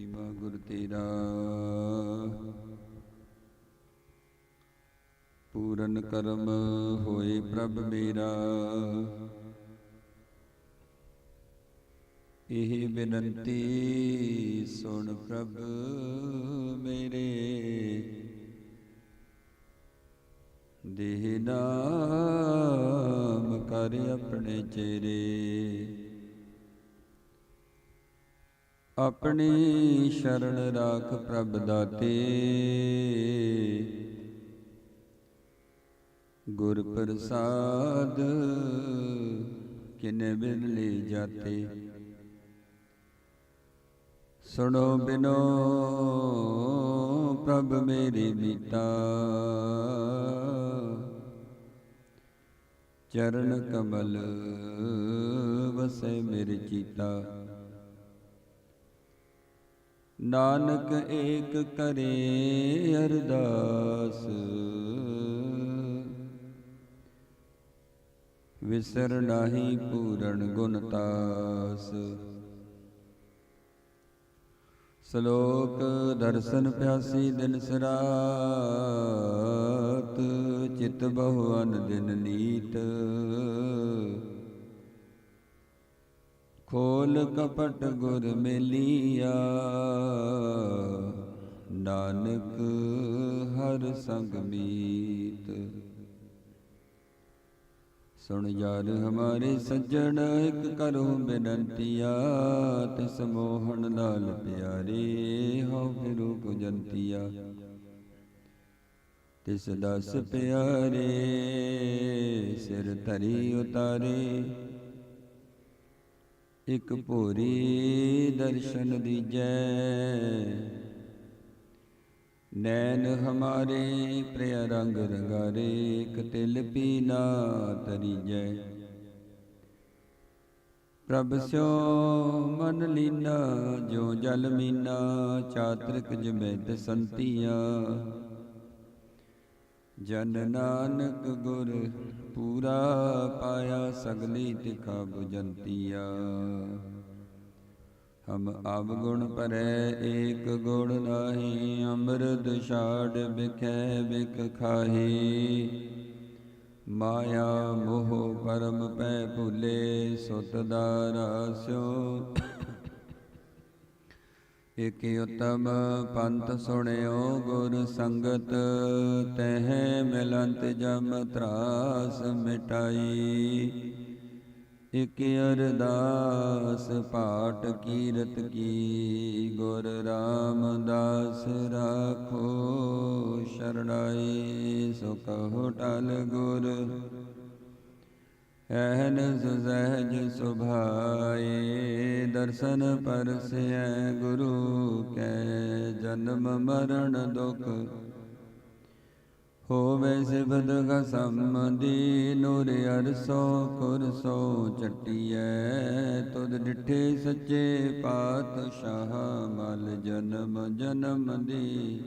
ਕੀਮਾ ਗੁਰ ਤੇਰਾ। ਪੂਰਨ ਕਰਮ ਹੋਏ ਪ੍ਰਭ ਮੇਰਾ। ਇਹ ਬੇਨੰਤੀ ਸੁਣ ਪ੍ਰਭ ਮੇਰੇ। ਦੇਹ ਨਾਮ ਕਰ ਆਪਣੇ ਚਿਹਰੇ। ਆਪਣੀ ਸ਼ਰਨ ਰਾਖ ਪ੍ਰਭ ਦਾਤੇ। ਗੁਰ ਪ੍ਰਸਾਦ ਕਿਨੇ ਬਿਰਲੇ ਜਾਤੇ। ਸੁਣੋ ਬਿਨੋ ਪ੍ਰਭ ਮੇਰੇ ਮੀਤਾ। ਚਰਨ ਕਮਲ ਵਸੈ ਮੇਰੇ ਚੀਤਾ। ਨਾਨਕ ਏਕ ਕਰੇ ਅਰਦਾਸ। ਵਿਸਰ ਨਾਹੀ ਪੂਰਨ ਗੁਣ ਤਾਸ। ਸ਼ਲੋਕ ਦਰਸ਼ਨ ਪਿਆਸੀ ਦਿਨ ਸਰਾਤ, ਚਿਤ ਬਹੁ ਅਨ ਦਿਨ ਨੀਤ। ਖੋਲ ਕਪਟ ਗੁਰ ਮਿਲਿਆ। ਨਾਨਕ ਹਰ ਸੰਗ ਮੀਤ। ਸੁਣ ਯਾਰ ਹਮਾਰੇ ਸੱਜਣ, ਇੱਕ ਕਰੋ ਬੇਨੰਤੀਆ। ਤਿਸ ਮੋਹਨ ਨਾਲ ਪਿਆਰੇ ਹਉ ਫਿਰੂ ਪੁਜੰਤੀਆ। ਤਿਸ ਦਸ ਪਿਆਰੇ ਸਿਰ ਧਰੀ ਉਤਾਰੇ। ਇਕ ਭੋਰੀ ਦਰਸ਼ਨ ਦੀਜੈ। ਨੈਣ ਹਮਾਰੇ ਪ੍ਰਿਆ ਰੰਗ ਰੰਗਾਰੇ, ਇਕ ਤਿਲ ਪੀਨਾ ਤਰੀਜੈ। ਪ੍ਰਭ ਸਿਓ ਮਨ ਲੀਨਾ ਜੋ ਜਲ ਮੀਨਾ, ਚਾਤ੍ਰਿਕ ਜਮੈਤ ਸੰਤੀਆ। ਜਨ ਨਾਨਕ ਗੁਰ ਪੂਰਾ ਪਾਇਆ ਸਗਲੀ ਤਿਖਾ 부ਜੰਤੀਆ ਹਮ ਆਬ ਗੁਣ ਪਰੈ ਏਕ ਗੁਣ ਨਾਹੀ, ਅੰਮ੍ਰਿਤ ਛਾੜ ਵਿਖੈ ਵਿਖ ਖਾਹੀ। ਮਾਇਆ ਮੋਹ ਪਰਮ ਪੈ ਭੁਲੇ ਸੁਤ ਦਾਰਾਸਿਓ ਇਕ ਉਤਮ ਪੰਥ ਸੁਣਿਓ ਗੁਰ ਸੰਗਤ, ਤਹ ਮਿਲੰਤ ਜਮ ਤਰਾਸ ਮਿਟਾਈ। ਇਕ ਅਰਦਾਸ ਪਾਠ ਕੀਰਤ ਕੀ, ਗੁਰ ਰਾਮਦਾਸ ਰਾਖੋ ਸ਼ਰਣਾਈ। ਸੋ ਟਲ ਗੁਰ ਐਹਨ ਸੁਜ਼ਹਿਜ ਸੁਭਾਏ, ਦਰਸ਼ਨ ਪਰਸੈ ਗੁਰੂ ਕੈ, ਜਨਮ ਮਰਨ ਦੁਖ ਹੋਵੇ ਸਿਬਦ ਗਸਮਦੀ ਨੂਰ ਅਰਸੋ ਕੁਰਸੋ ਚਟਿਐ, ਤੁਧ ਡਿਠੇ ਸੱਚੇ ਪਾਤਸ਼ਾਹ ਮਲ ਜਨਮ ਜਨਮ ਦੀ।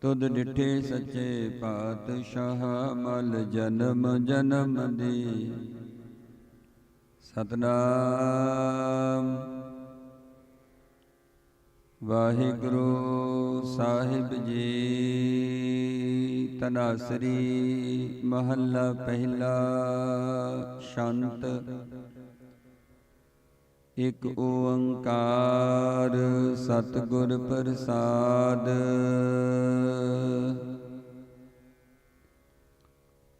ਤੁਧ ਡਿਠੇ ਸੱਚੇ ਪਾਤਸ਼ਾਹ ਮਲ ਜਨਮ ਜਨਮ ਦੀ। ਸਤਨਾਮ। ਵਾਹਿਗੁਰੂ ਸਾਹਿਬ ਜੀ, ਤਨਾਸਰੀ ਮਹੱਲਾ ਪਹਿਲਾ, ਸ਼ਾਂਤ ਇਕ ਓੰਕਾਰ ਸਤਿਗੁਰ ਪ੍ਰਸਾਦ।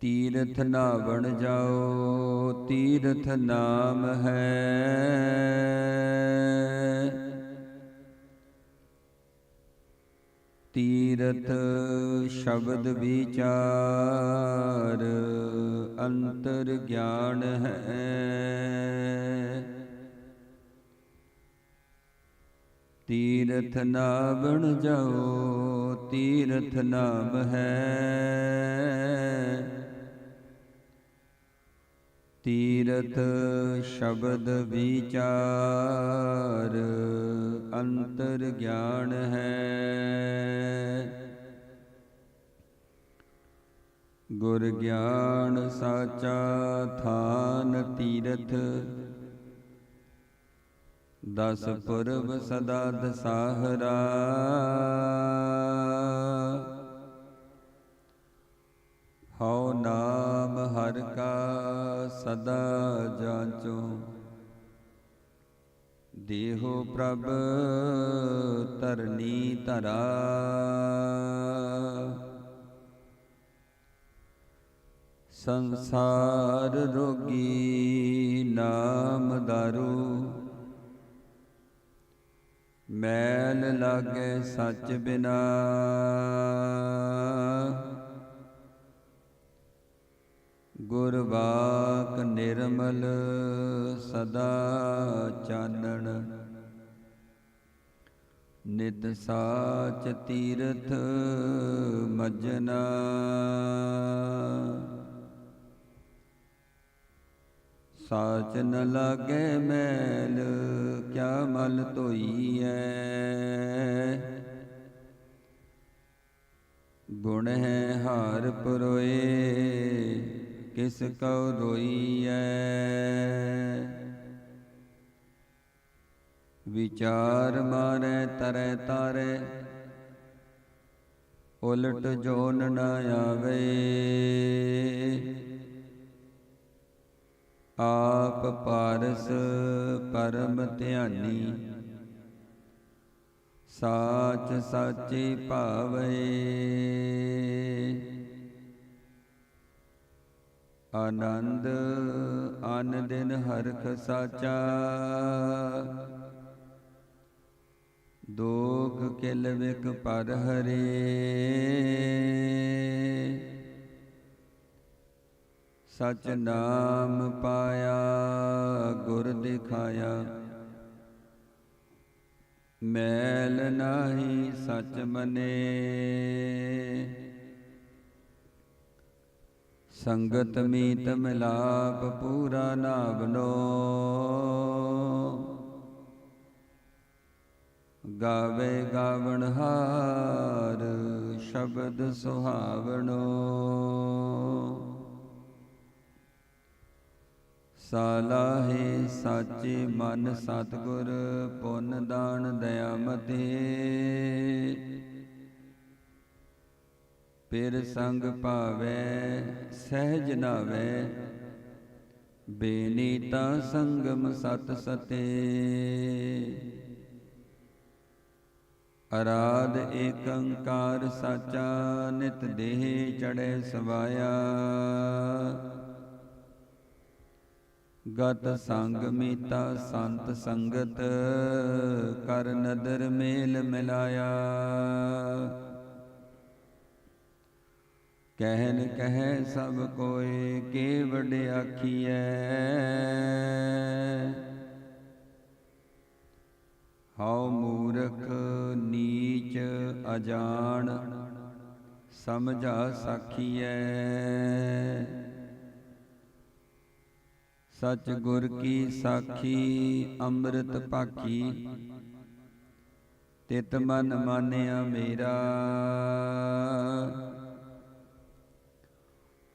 ਤੀਰਥ ਨਾਵਣ ਜਾਓ, ਤੀਰਥ ਨਾਮ ਹੈ। ਤੀਰਥ ਸ਼ਬਦ ਵਿਚਾਰ ਅੰਤਰ ਗਿਆਨ ਹੈ। ਤੀਰਥ ਨਾਵਣ ਜਾਓ, ਤੀਰਥ ਨਾਮ ਹੈ। ਤੀਰਥ ਸ਼ਬਦ ਵਿਚਾਰ ਅੰਤਰ ਗਿਆਨ ਹੈ। ਗੁਰ ਗਿਆਨ ਸਾਚਾ ਥਾਨ ਤੀਰਥ ਦਸ ਪੁਰਬ ਸਦਾ ਦਸਾਹਰਾ। ਹਉ ਨਾਮ ਹਰ ਕਾ ਸਦਾ ਜਾਂਚੋ। ਦੇਹੋ ਪ੍ਰਭ ਧਰਨੀ ਤਰਾ ਸੰਸਾਰ ਰੋਗੀ ਨਾਮ ਦਾਰੂ। ਮੈਲ ਲਾਗੇ ਸੱਚ ਬਿਨਾ। ਗੁਰ ਬਾਕ ਨਿਰਮਲ ਸਦਾ ਚਾਨਣ। ਨਿਤ ਸਾਚ ਤੀਰਥ ਮਜਨਾ। ਸਾਚ ਨ ਲਾਗੇ ਮੈਲ, ਕਿਆ ਮਲ ਧੋਈਐ? ਗੁਣ ਹੈ ਹਾਰ ਪਰੋਏ, ਕਿਸ ਕਉ ਰੋਈਐ ਵਿਚਾਰ ਮਾਰੇ, ਤਰੈ ਤਾਰੇ, ਉਲਟ ਜੋਨ ਨ ਆਵੇ। ਆਪ ਪਾਰਸ ਪਰਮ ਧਿਆਨੀ। ਸਾਚ ਸਾਚੀ ਭਾਵੇ। ਆਨੰਦ ਅਨ ਦਿਨ ਹਰਖ ਸਾਚਾ। ਦੋਖ ਕਿਲ ਵਿਕ ਪਰ ਹਰੇ। ਸਚ ਨਾਮ ਪਾਇਆ, ਗੁਰ ਦਿਖਾਇਆ। ਮੈਲ ਨਾਹੀ ਸਚ ਮਨੇ। ਸੰਗਤ ਮੀਤ ਮਿਲਾਪ ਪੂਰਾ ਨਾਵਨੋ ਗਾਵੇ ਗਾਵਣ ਹਾਰ, ਸ਼ਬਦ ਸੁਹਾਵਣੋ। ਸਾਲਾਹੇ ਸਾਚੇ ਮਨ ਸਤਗੁਰ, ਪੁੰਨ ਦਾਨ ਦਇਆ ਪਿਰ ਸੰਗ ਭਾਵੈ, ਸਹਿਜ ਨਾਵੈ ਬੇਨੀਤਾ ਸੰਗਮ ਸਤ ਸਤੇ। ਅਰਾਧ ਏਕੰਕਾਰ ਸਾਚਾ, ਨਿਤ ਦੇਹ ਚੜੈ ਸਵਾਇਆ। ਗਤ ਸੰਗ ਮੀਤਾ ਸੰਤ ਸੰਗਤ, ਕਰ ਨਦਰ ਮੇਲ ਮਿਲਾਇਆ। ਕਹਿਨ ਕਹਿ ਸਭ ਕੋਏ ਕੇ ਵਡਿਆਖੀਐ ਹਉ ਮੂਰਖ ਨੀਚ ਅਜਾਣ, ਸਮਝਾ ਸਾਖੀਐ। ਸਚ ਗੁਰ ਕੀ ਸਾਖੀ, ਅੰਮ੍ਰਿਤ ਭਾਖੀ ਤਿਤ ਮਨ ਮਾਨਿਆ ਮੇਰਾ।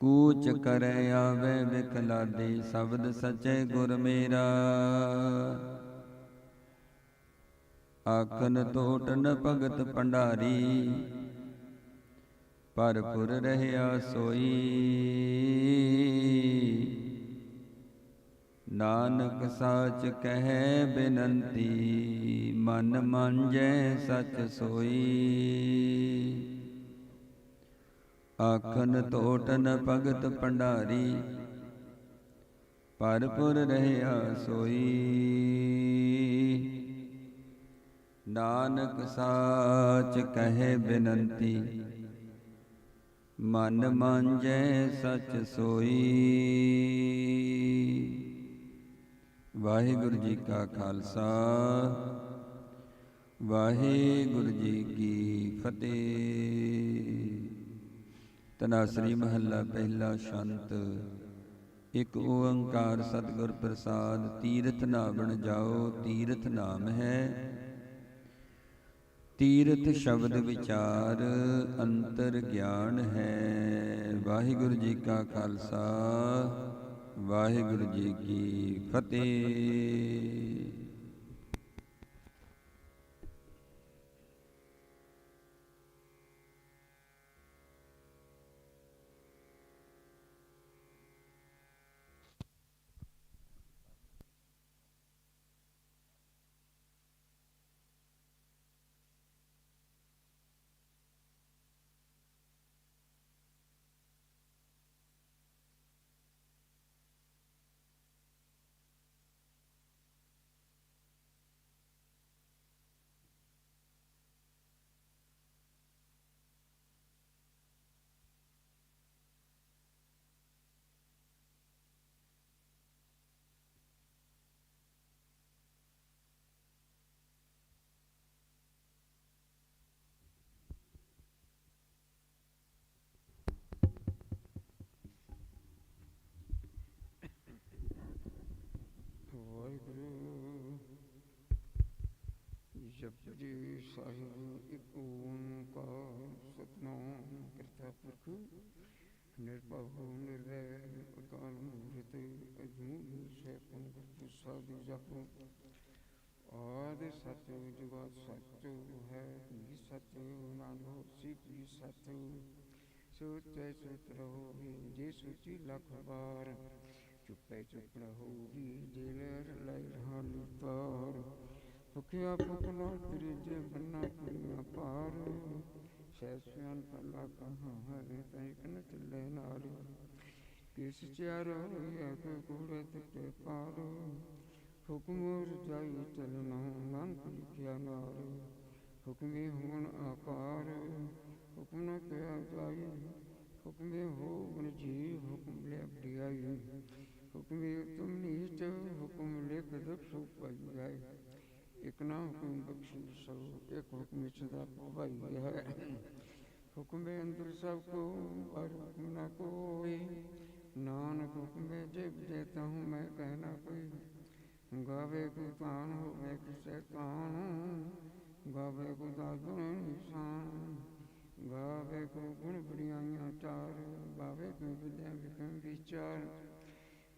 ਕੂਚ ਕਰੈ ਆਵੇ ਵਿਖਲਾਦੇ ਸ਼ਬਦ ਸਚੇ ਗੁਰ ਮੇਰਾ। ਆਖਨ ਤੋਟਨ ਭਗਤ ਭੰਡਾਰੀ ਪਰਪੁਰ ਰਹਿਆ ਸੋਈ। ਨਾਨਕ ਸਾਚ ਕਹਿ ਬੇਨੰਤੀ, ਮਨ ਮੰਜੈ ਸਚ ਸੋਈ। ਆਖਨ ਟੋਟਨ ਭਗਤ ਭੰਡਾਰੀ ਪਰਪੁਰ ਰਹਿਆ ਸੋਈ। ਨਾਨਕ ਸਾਚ ਕਹੇ ਬਿਨੰਤੀ, ਮਨ ਮਾਂਜੈ ਸਚ ਸੋਈ। ਵਾਹਿਗੁਰੂ ਜੀ ਕਾ ਖਾਲਸਾ। ਵਾਹਿਗੁਰੂ ਜੀ ਕੀ ਫਤਿਹ। ਤਨਾਸਰੀ ਮਹੱਲਾ ਪਹਿਲਾ ਸ਼ੰਤ। ਇਕ ਓੰਕਾਰ ਸਤਿਗੁਰ ਪ੍ਰਸਾਦ, ਤੀਰਥ ਨਾਵਣ ਜਾਓ, ਤੀਰਥ ਨਾਮ ਹੈ। ਤੀਰਥ ਸ਼ਬਦ ਵਿਚਾਰ ਅੰਤਰ ਗਿਆਨ ਹੈ। ਵਾਹਿਗੁਰੂ ਜੀ ਕਾ ਖਾਲਸਾ। ਵਾਹਿਗੁਰੂ ਜੀ ਕੀ ਫਤਿਹ। ਜਪਜੀ ਸਾਹਿਬ ਇੱਕ ਓੰਕਾਰ ਸਤਨਾਮ ਕਰਤਾ ਪੁਰਖ ਨਿਰਭਉ ਨਿਰਵੈਰ ਅਕਾਲ ਮੂਰਤ ਅਜੂਨੀ ਸੈਭੰ ਗੁਰ ਸਾਧ ਜਪੁ ਆਦ ਸਚ ਜੁਗਾਦ ਸਚ ਹੈ ਵੀ ਸਚ ਨਾਨੋ ਸਿਖ ਵੀ ਸਚ ਸੋਚੈ ਸੁਤ ਰਹੋਗੇ ਜੇ ਸੋਚੀ ਲੱਖ ਵਾਰ ਚੁੱਪੇ ਚੁੱਪ ਰਹੋਗੀ ਜੇ ਲਹਿਰ ਲੈ ਰਹਾ ਤਾਰ ਭੁਖਿਆ ਭੁਖਲਾ ਤ੍ਰਿਜੇ ਬੰਨਾ ਪੁਰੀਆਂ ਪਾਰ ਸੈਸਿਆਨ ਪੱਲਾ ਕਹਾਂ ਹੈ ਤੈ ਕਨ ਚੱਲੇ ਨਾਲ। ਕਿਸ ਚਾਰ ਹੋਇਆ ਕੋ ਕੋੜੇ ਤੇ ਪਾਰ। ਹੁਕਮ ਰਜਾਈ ਚਲਣਾ ਨਾਨਕ ਲਿਖਿਆ ਨਾਲ ਹੁਕਮੇ ਹੋਣ ਆਕਾਰ। ਹੁਕਮ ਨ ਕਿਆ ਜਾਈ। ਹੁਕਮੇ ਹੋ ਗੁਣ ਜੀ ਹੁਕਮ ਲੈ ਬੜਿਆਈ ਹੁਕਮੇ ਤੁਮ ਨੀਚ ਹੁਕਮ ਲਿਖ ਦੁਖ ਸੁਖ ਜਾਏ। ਇਕ ਨਾ ਹੁਕਮ ਬਖਸ਼ੀ ਸੋ ਇੱਕ ਹੁਕਮ ਸਦਾ ਭਵਾਈ ਹੈ। ਹੁਕਮੇ ਅੰਦਰ ਸਭ ਕੋ ਪਰ ਹੁਕਮ ਨਾ ਕੋਈ। ਨਾਨਕ ਹੁਕਮੇ ਜਿਬ ਦੇਤਾ ਤਹੂੰ, ਮੈਂ ਕਹਿਣਾ ਕੋਈ। ਗਾਵੇ ਕੋ ਤਾਨ ਹੋਵੇ ਕਿਸੇ ਤਾਨ, ਗਾਵੇ ਕੋ ਦਾਦੁਨ ਨਿਸ਼ਾਨ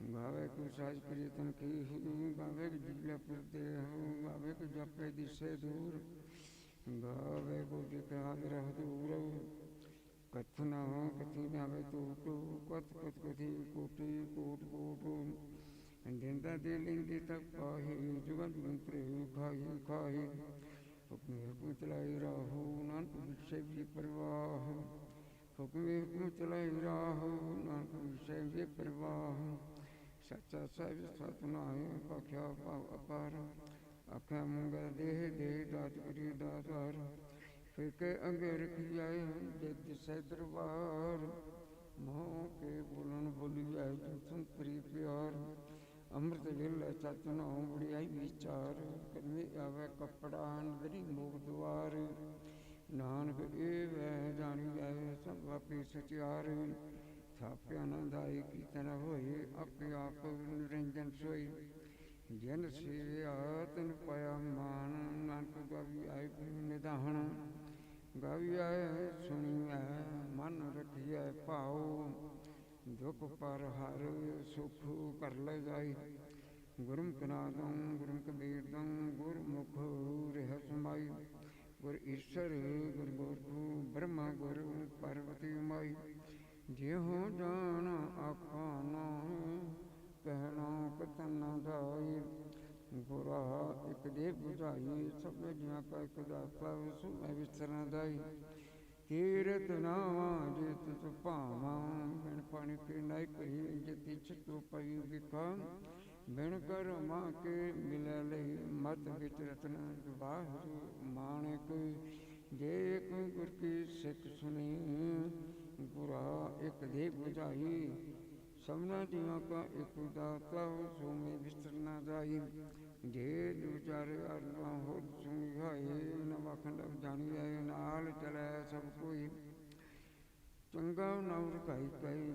ਗਾਵੇ ਕੋ ਸਾਜ ਪ੍ਰੀਤਨ ਕੀ ਹੀ ਗਾਵੇ ਕੋ ਜਿਗਲੇ ਪੁਰਦੇ ਹੋ ਗਾਵੇ ਕੋ ਜਪੇ ਦਿਸੇ ਦੂਰ ਗਾਵੇ ਕੋ ਜਿਕਾਦ ਰਹ ਦੂਰ ਕਥਨਾ ਕਥੀ ਨਾਵੇ ਤੂ ਤੂ ਕਤ ਕਤ ਕਥੀ ਕੋਟੀ ਕੋਟ ਕੋਟ ਦਿੰਦਾ ਦੇ ਲਿੰਦੀ ਤੱਕ ਪਾਹੀ ਜੁਗਨ ਮੰਤਰੇ ਖਾਈ ਖਾਈ ਹੁਕਮੇ ਹੁਕਮ ਚਲਾਈ ਰਾਹੂ ਨਾਨਕ ਵਿਸ਼ੇ ਵੀ ਪ੍ਰਵਾਹ ਹੁਕਮੇ ਹੁਕਮ ਚਲਾਈ ਰਾਹੂ ਨਾਨਕ ਵਿਸ਼ੇ ਵੀ ਪ੍ਰਵਾਹ ਸੱਚਾ ਸਾਹਿਬ ਸਤਨਾਮ ਪਖਿਆ ਭਾਵ ਅਪਾਰ ਆਖਿਆ ਮੰਗਲ ਦੇਹ ਦੇਹ ਦਾਤ ਕਰੀ ਦਾਤਾਰ ਫਿਰ ਅੰਗੇ ਰਖੀ ਆਏ ਜਿਤ ਸੇ ਦਰਬਾਰ ਮੋਹ ਕੇ ਬੋਲਣ ਬੋਲੀ ਆਏ ਜਤਨ ਪ੍ਰੀ ਪਿਆਰ ਅੰਮ੍ਰਿਤ ਵੇਲੇ ਚਤਨ ਬੜਿਆਈ ਵਿਚਾਰ ਕਰਮੇ ਆਵੇ ਕਪੜਾ ਅੰਦਰੀ ਮੋਗ ਦੁਆਰ ਨਾਨਕ, ਇਹ ਵੈ ਜਾਣੀ ਜਾਏ ਸਭ ਆਪੇ ਸਚਿਆਰ ਥਾਪਿਆ ਨੰਦਾਈ ਕੀਰਤਨ ਹੋਏ, ਆਪੇ ਆਪ ਨਿਰੰਜਨ ਸੋਈ ਜਨ ਸੇਵਿਆ ਤਨ ਪਾਇਆ ਮਾਨ, ਨਾਨਕ ਗਾਵੀ ਆਏ ਨਿਦਾਹਣ ਗਾਵੀ ਆਏ ਸੁਣੀਐ, ਮਨ ਰਖੀਐ ਭਾਉ। ਦੁਖ ਪਰ ਹਰ ਸੁਖ ਕਰ ਲੈ ਜਾਈ ਗੁਰਮੁਖ ਨਾਦੰ, ਗੁਰਮੁਖ ਬੀਰਦੰ, ਗੁਰਮੁਖ ਰਹਿ ਸਮਾਈ। ਗੁਰ ਈਸ਼ਰ, ਗੁਰ ਗੁਰੂ ਬ੍ਰਹਮਾ, ਗੁਰੂ ਪਰਵਤੀ ਮਾਈ ਜਿਹੋ ਜਾਣ ਆਖਾਂ ਨਾ ਕਹਿਣਾ ਕਤਨ ਜਾਈ ਗੁਰਾ ਇਕ ਦੇ 부ਝਾਈ ਸਭ ਜੀਆਂ ਕਾ ਇਕ ਦਾਤਾ ਸੁ ਮੈਂ ਵਿਸਰਾਂ ਦਾਈ। ਕੀਰਤ ਨਾਵਾਂ ਜੇ ਤਿਸ ਭਾਵਾਂ, ਬਿਨ ਪਾਣੀ ਪੀ ਨਾਇ ਕਹੀ, ਜਤੀ ਛਤੂ ਪਈ ਵਿਖਾ। ਬਿਨ ਕਰ ਮਾਂ ਕੇ ਮਿਲੈ ਲਈ ਮਤ ਵਿੱਚ ਰਤਨ ਬਾਹਰ ਮਾਣਕ। ਜੇ ਇੱਕ ਗੁਰ ਕੀ ਸਿੱਖ ਸੁਣੀ ਗੁਰਾ ਇੱਕ ਦੇ 부ਝਾਈ ਸਭਨਾ ਜੀਵਾਂ ਕਾ ਇੱਕ ਦਾਤਾ ਸੋ ਮੈਂ ਵਿਸਰ ਨਾ ਜਾਈ। ਜੇ ਦੁਚਾਰ ਅਰਨਾ ਹੋ ਸੁਣੀ ਹੋਏ ਜਾਣੀ ਆਏ ਨਾਲ ਚਲੇ ਸਭ ਕੋਈ। ਚੰਗਾ ਨਵ ਰਖਾਈ ਕਈ